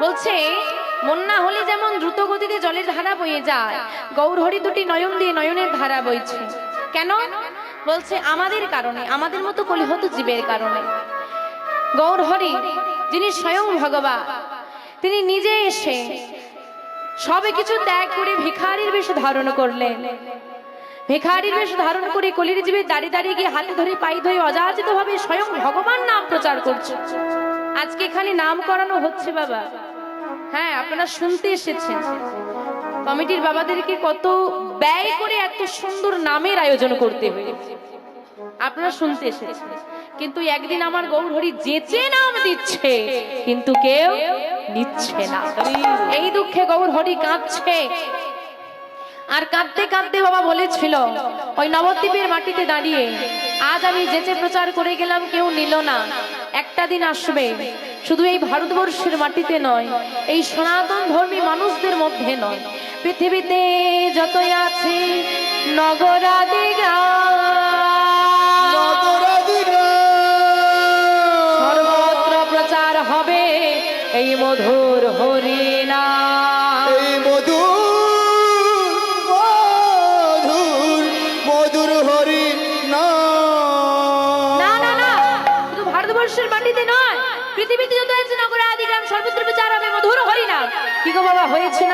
বলছে বন্যা হলে যেমন দ্রুত গতিতে জলের ধারা বয়ে যায়, গৌরহরি দুটি নয়ন দিয়ে নয়নের ধারা বইছে। কেন? বলছে, আমাদের কারণে, আমাদের মতো কলিহত জীবের কারণে। গৌরহরি, যিনি স্বয়ং ভগবান, তিনি নিজে এসে সবে কিছু ত্যাগ করে ভিখারির বেশ ধারণ করলেন। ভিখারির বেশ ধারণ করে কলির জীবে দাঁড়িয়ে দাঁড়িয়ে গিয়ে হাতে ধরে পাই ধরে অযাচিত ভাবে স্বয়ং ভগবান নাম প্রচার করছে। আজকে এখানে নাম করানো হচ্ছে বাবা। হ্যাঁ আপনারা শুনতে এসেছেন। কমিটির বাবাদেরকে কত ব্যয় করে এত সুন্দর নামের আয়োজন করতে হয়েছে। আপনারা শুনতে এসেছেন। কিন্তু একদিন আমার গৌরহরি যেচে নাম দিচ্ছে, কিন্তু কেউ নিচ্ছে না। এই দুঃখে গৌরহরি কাঁদছে। আর কাঁদতে কাঁদতে বাবা বলেছিল, ওই নবদ্বীপের মাটিতে দাঁড়িয়ে আজ আমি যেচে প্রচার করে গেলাম, কেউ নিল না। একটা দিন আসবে। শুধু এই ভারতবর্ষের মাটিতে নয় এই সনাতন ধর্মী মানুষদের মধ্যে নয়। পৃথিবীতে যতই আছে নগরাদি সর্বত্র প্রচার হবে এই মধুর হরিনা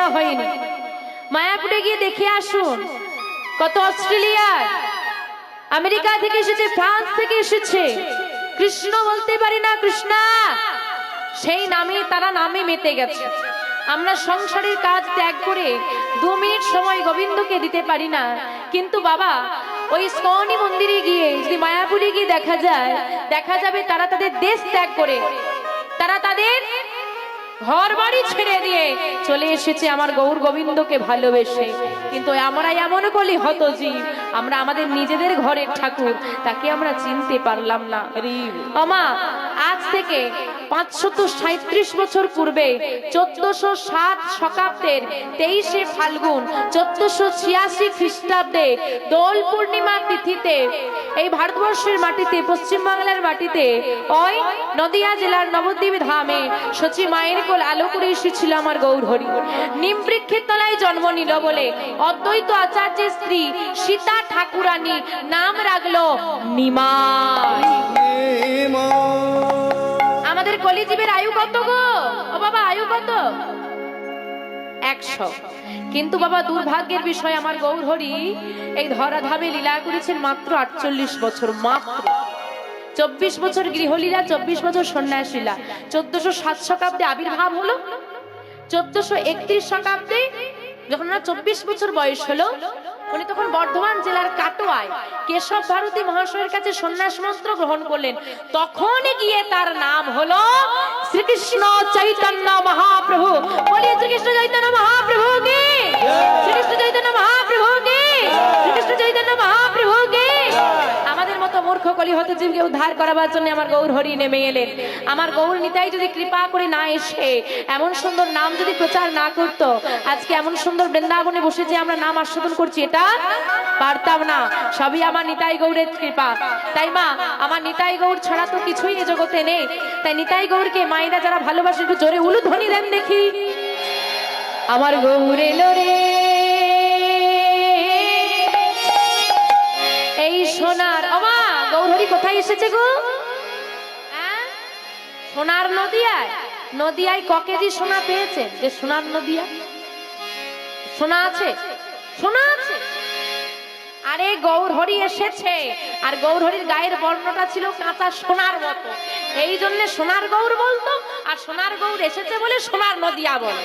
না হয়নি। মায়াপুরে গিয়ে দেখে আসুন কত অস্ট্রেলিয়ায় আমেরিকা থেকে এসেছে, ফ্রান্স থেকে এসেছে। কৃষ্ণ বলতে পারি না, কৃষ্ণা। সেই নামে তারা নামে মেতে গেছে। আমরা সংসারের কাজ ত্যাগ করে দু মিনিট সময় গোবিন্দকে দিতে পারি না। কিন্তু বাবা, ওই স্কনি মন্দিরে গিয়ে যদি মায়াপুরে গিয়ে দেখা যায়, দেখা যাবে তারা তাদের দেশ ত্যাগ করে। তারা তাদের ঘর বাড়ি ছেড়ে দিয়ে চলে এসেছে আমার গৌর গোবিন্দকে ভালোবেসে। কিন্তু আমরা এমন কলি হত জীব আমরা আমাদের নিজেদের ঘরের ঠাকুর তাকে আমরা চিনতে পারলাম না। আমা আজ থেকে পাঁচশত সাঁত্রিশ বছর পূর্বে চোদ্দশো সাত শতাব্দের তেইশে ফাল্গুন, চোদ্দশো ছিয়াশি খ্রিস্টাব্দে দোল পূর্ণিমা তিথিতে এই ভারতবর্ষের মাটিতে, পশ্চিমবাংলার মাটিতে, ওই নদিয়া জেলার নবদ্বীপ ধামে সচি মায়ের কোল আলো করে এসেছিল আমার গৌরহরি। নিম বৃক্ষের তলায় জন্ম নিল বলে অদ্বৈত আচার্যের স্ত্রী সীতা ঠাকুরানী নাম রাখল নিমা কলিজীবের আয়ু কত গো? ও বাবা, আয়ু কত? একশো। কিন্তু বাবা, দুর্ভাগ্যের বিষয় আমার গৌরহরি, এই ধরাধামে লীলা করেছেন মাত্র আটচল্লিশ বছর, মাত্র। চব্বিশ বছর গৃহলীলা, চব্বিশ বছর সন্ন্যাসীলা চোদ্দশো সাত শতাব্দে আবির্ভাব হলো। চোদ্দশো একত্রিশ শতাব্দে, যখন চব্বিশ বছর বয়স হলো উনি তখন বর্ধমান জেলার কাটোয়ায় কেশব ভারতী মহাশয়ের কাছে সন্ন্যাস মন্ত্র গ্রহণ করলেন। তখন গিয়ে তার নাম হলো শ্রীকৃষ্ণ চৈতন্য মহাপ্রভু। বলিয়ে শ্রীকৃষ্ণ চৈতন্য মহাপ্রভু কি শ্রীকৃষ্ণ চৈতন্য মহাপ্রভু কি শ্রীকৃষ্ণ চৈতন্য মহাপ্রভু কি আমাদের মতো মূর্খ কলি হতে জীবকে উদ্ধার করাবার জন্য আমার গৌর হরি নেমে এলেন। আমার গৌর নিতাই যদি কৃপা করে না এসে, এমন সুন্দর নাম যদি প্রচার না করত, আজকে এমন সুন্দর বৃন্দাবনে বসে যে আমরা নাম আস্বাদন করছি, এটা পারতাম না। সবই আমার নিতাই গৌরের কৃপা। তাই মা, আমার নিতাই গৌর ছাড়া তো কিছুই এ জগতে নেই। তাই নিতাই গৌরকে মায়েরা যারা ভালোবাসে, একটু জোরে উলুধ্বনি দেন দেখি। আমার গৌর এলো রে। এই সোনার অমা গৌরহরি কোথায় এসেছে গো? হ্যাঁ? সোনার নদিয়ায়? নদিয়ায় ক কেজি সোনা পেয়েছে? যে সোনার নদিয়া? সোনা আছে? সোনা আছে? আরে গৌরহরি এসেছে। আর গৌরহরির গায়ের বর্ণটা ছিল কাঁচা সোনার মতো। এই জন্য সোনার গৌর বলতো, আর সোনার গৌর এসেছে বলে সোনার নদিয়া বলে।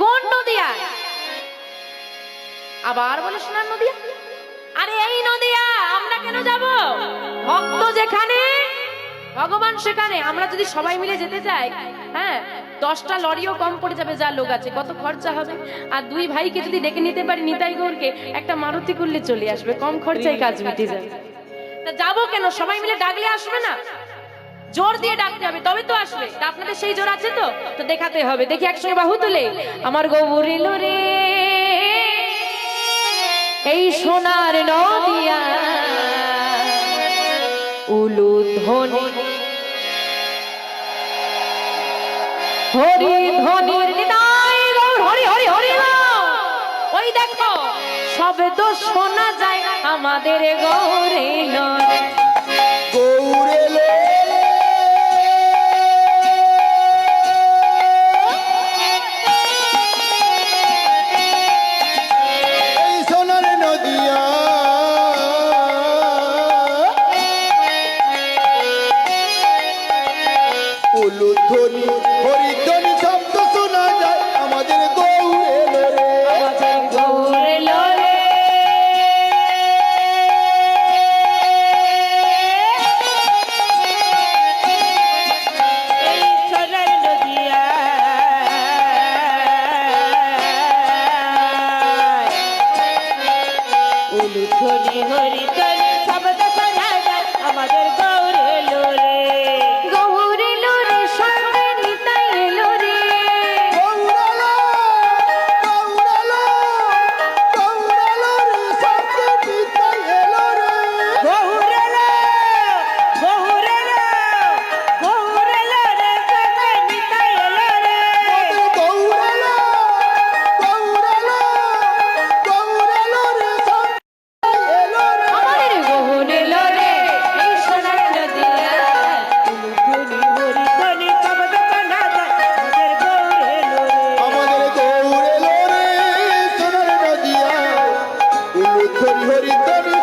কোন নদিয়া আবার বলে সোনার নদিয়া? আরে এই নদিয়া, আমরা কেন যাব? ভক্ত যেখানে, ভগবান সেখানে। আমরা যদি সবাই মিলে যেতে চাই হ্যাঁ দশটা লরিও কম পড়ে যাবে, যা লোক আছে। কত খরচা হবে? আর দুই ভাইকে যদি ডেকে নিতে পারি, নিতাই গৌরকে, একটা মারুতি করলে চলে আসবে। কম খরচায় কাজ মিটে যাবে। তা যাব কেন? সবাই মিলে ডাকলে আসবে না? জোর দিয়ে ডাকতে হবে তবে তো আসবে। আপনাদের সেই জোর আছে তো? তো দেখাতে হবে। দেখি একসঙ্গে বাহু তুলে। আমার গৌর রে। এই সোনার নদিয়া, উলুধ্বনি। হরি ধনির নিতাই গৌর হরি হরি হরি শব্দ শোনা যায় আমাদের গৌরে নয় উলুধ্বনি উলুধ্বনি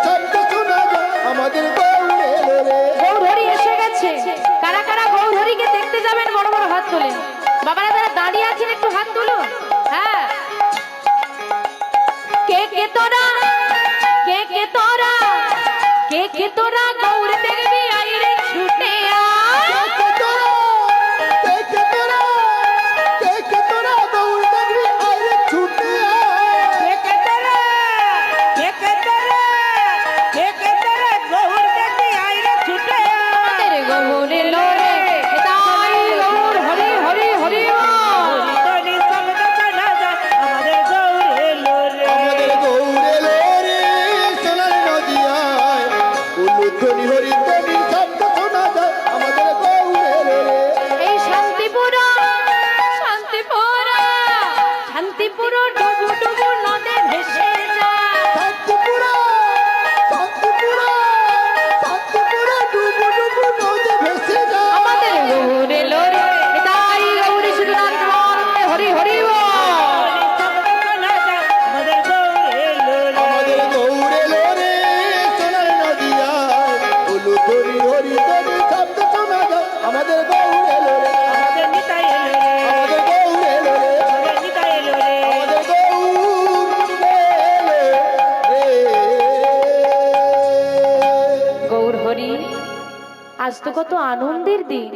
কত আনন্দের দিন।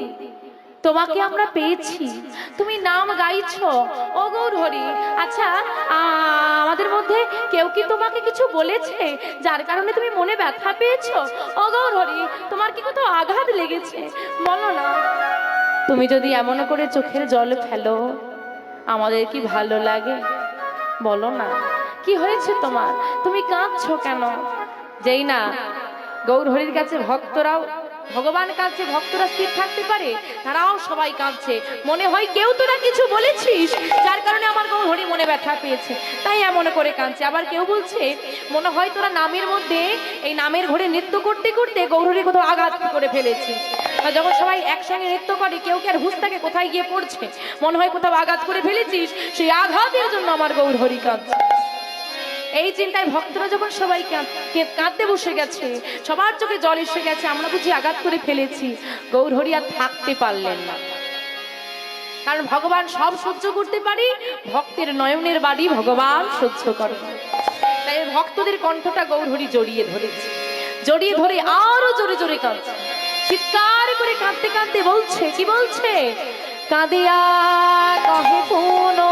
তোমাকে আমরা পেয়েছি। তুমি নাম গাইছো ও গৌর হরি। আচ্ছা আমাদের মধ্যে কেউ কি তোমাকে কিছু বলেছে? যার কারণে তুমি মনে ব্যথা পেয়েছ? ও গৌর হরি, তোমার কি কোথাও আঘাত লেগেছে? বলো না। তুমি যদি এমন করে চোখের জল ফেলো, আমাদের কি ভালো লাগে? বলো না। কি হয়েছে তোমার? তুমি কাঁদছো কেন? যেই না গৌরহরির কাছে ভক্তরাও ভগবান কাছে ভক্তরা স্থির থাকতে পারে, তারাও সবাই কাঁদছে। মনে হয় কেউ তোরা কিছু বলেছিস, যার কারণে আমার গৌরহরি মনে ব্যথা পেয়েছে। তাই এমন করে কাঁদছে। আবার কেউ বলছে, মনে হয় তোরা নামের মধ্যে এই নামের ঘরে নৃত্য করতে করতে গৌরহরি কোথাও আঘাত করে ফেলেছিস। যখন সবাই একসঙ্গে নৃত্য করে, কেউ কি আর হুঁশ থাকে কোথায় গিয়ে পড়ছে? মনে হয় কোথাও আঘাত করে ফেলেছিস? সেই আঘাতের জন্য আমার গৌর হরি কাঁদছে। এই চিন্তায় ভক্তরা যখন সবাই কাঁদতে বসে গেছে, সবার চোখে জল এসে গেছে, আমরা বুঝি আঘাত করে ফেলেছি। গৌরহরি আর থাকতে পারলেন না। কারণ ভগবান সব সহ্য করতে পারি, ভক্তের নয়নের বাড়ি ভগবান সহ্য করে তাই ভক্তদের কণ্ঠটা গৌরহরি জড়িয়ে ধরেছে। জড়িয়ে ধরে আরও জোরে জোরে কাঁদছে। চিৎকার করে কাঁদতে কাঁদতে বলছে, কি বলছে? কাঁদিয়া কহে পুনো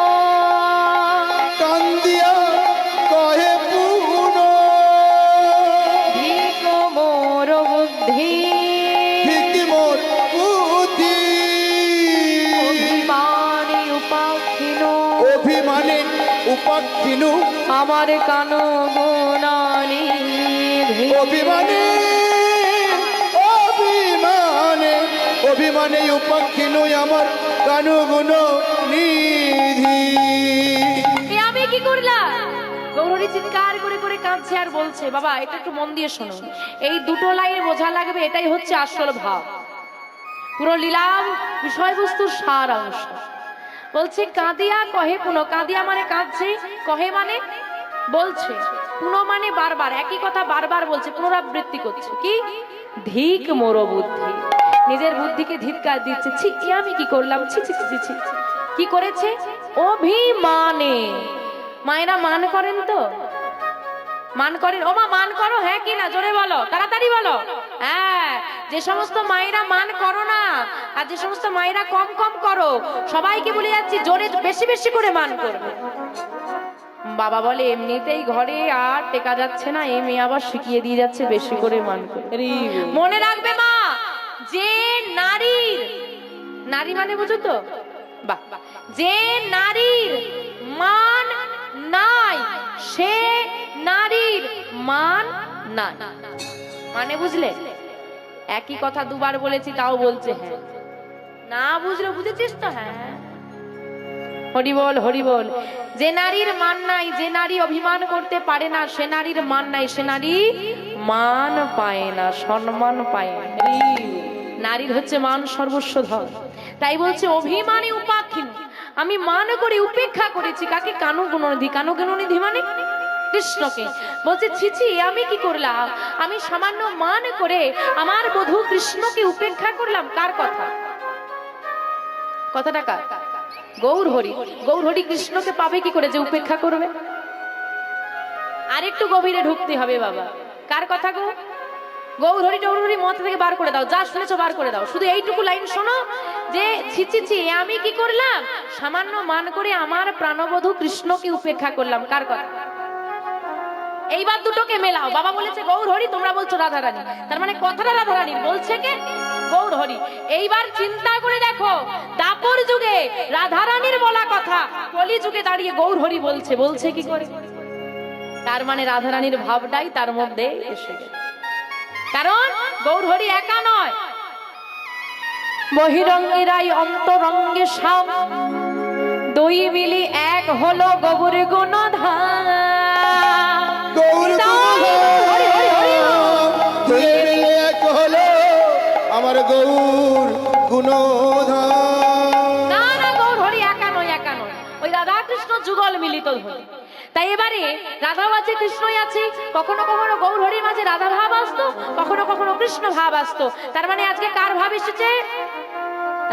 উপাক্ষিনু আমার কানু গুণ নিধি আমি কি করলাম? গৌরী চিৎকার করে করে কাঁদছে আর বলছে, বাবা, এটা একটু মন দিয়ে শোনো। এই দুটো লাইন বোঝা লাগবে, এটাই হচ্ছে আসল ভাব। পুরো লীলাম বিষয়বস্তুর সার অংশ। বলছে, কাঁদিয়া কহে পুনঃ, কাঁদিয়া মানে কাঁদছে, কহে মানে? বলছে, পুনঃ মানে বারবার, একই কথা বারবার বলছে, পুনরাবৃত্তি করছে। কি? ধিক মোর বুদ্ধি নিজের বুদ্ধিকে ধিক্কার দিচ্ছে। ছি এ আমি কি করলাম? ছি ছি ছি ছি, কি করেছে? অভিমানে। মায়েরা মান করেন তো? মান করেন। ও মা মান করো? হ্যাঁ কি না? জোরে বলো তাড়াতাড়ি বলো। হ্যাঁ যে সমস্ত মায়েরা মান করো না আর যে সমস্ত মায়েরা কম কম করো সবাইকে বলে যাচ্ছি জোরে বেশি বেশি করে মান করবে। বাবা বলে এমনিতেই ঘরে আর টেকা যাচ্ছে না এ মেয়ে আবার শিখিয়ে দিয়ে যাচ্ছে বেশি করে মান করে মনে রাখবে মা নারী মানে বুঝো তো? বাহ। যে নারীর মান নাই, সে নারীর মান নাই। মানে বুঝলে? একই কথা দুবার বলেছি, তাও বলছে হ্যাঁ। না বুঝলে বুঝেছিস তো হ্যাঁ? হরি বল হরি বল। যে নারীর মান নাই, যে নারী অভিমান করতে পারে না, সে নারীর মান নাই, সে নারী মান পায় না, সম্মান পায় না। নারীর হচ্ছে মান সর্বস্ব ধন তাই বলছে, অভিমানী উপাক্ষীন আমি মান করে, উপেক্ষা করেছি। কাকে? কানু গুণনিধি। কানু গুণনিধি মানে কৃষ্ণকে। বলছে ছিছি আমি কি করলাম? আমি সামান্য মান করে আমার বধূ কৃষ্ণকে উপেক্ষা করলাম। কার কথা? কথাটা কার? গৌর হরি। গৌর হরি কৃষ্ণকে পাবে কি করে যে উপেক্ষা করবে? আরেকটু গভীরে ঢুকতে হবে বাবা। কার কথা গো? টৌর হরি মাথা থেকে বার করে দাও, যা শুনেছো বার করে দাও। শুধু এইটুকু লাইন শোনো যে, ছি ছি ছি আমি কি করলাম? সামান্য মান করে আমার প্রাণবধূ কৃষ্ণকে উপেক্ষা করলাম। কার কথা? এইবার দুটোকে মেলাও। বাবা বলেছে গৌর হরি তোমরা বলছো রাধারানী। তার মানে কথাটা রাধারানীর বলছে কে? গৌর হরি এইবার চিন্তা করে দেখো, দাপর যুগে রাধারানীর বলা কথা, কলি যুগে দাঁড়িয়ে গৌর হরি বলছে। বলছে কি করে? তার মানে রাধারানীর ভাবটাই তার মধ্যে এসে গেছে। কারণ গৌরহরি একা নয়। বহিরঙ্গিরাই অন্তরঙ্গে সাম। দুই মিলি এক হলো গৌর গুণধাম তাই এবারে রাধাও আছে কৃষ্ণই আছে, কখনো কখনো গৌর হরির মাঝে রাধা ভাব আসতো, কখনো কখনো কৃষ্ণ ভাব আসতো। তার মানে আজকে কার ভাব এসেছে?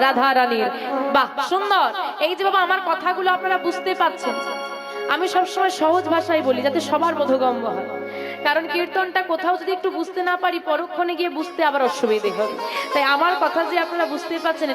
রাধা রানীর। বাহ, সুন্দর। এই যে বাবা, আমার কথাগুলো আপনারা বুঝতে পাচ্ছেন আমি সবসময় সহজ ভাষায় বলি, যাতে সবার বোধগম্য হয়। কারণ কীর্তনটা কোথাও যদি একটু বুঝতে না পারি, পরক্ষণে গিয়ে বুঝতে আবার অসুবিধে হবে তাই আমার কথা যে আপনারা বুঝতে পারছেন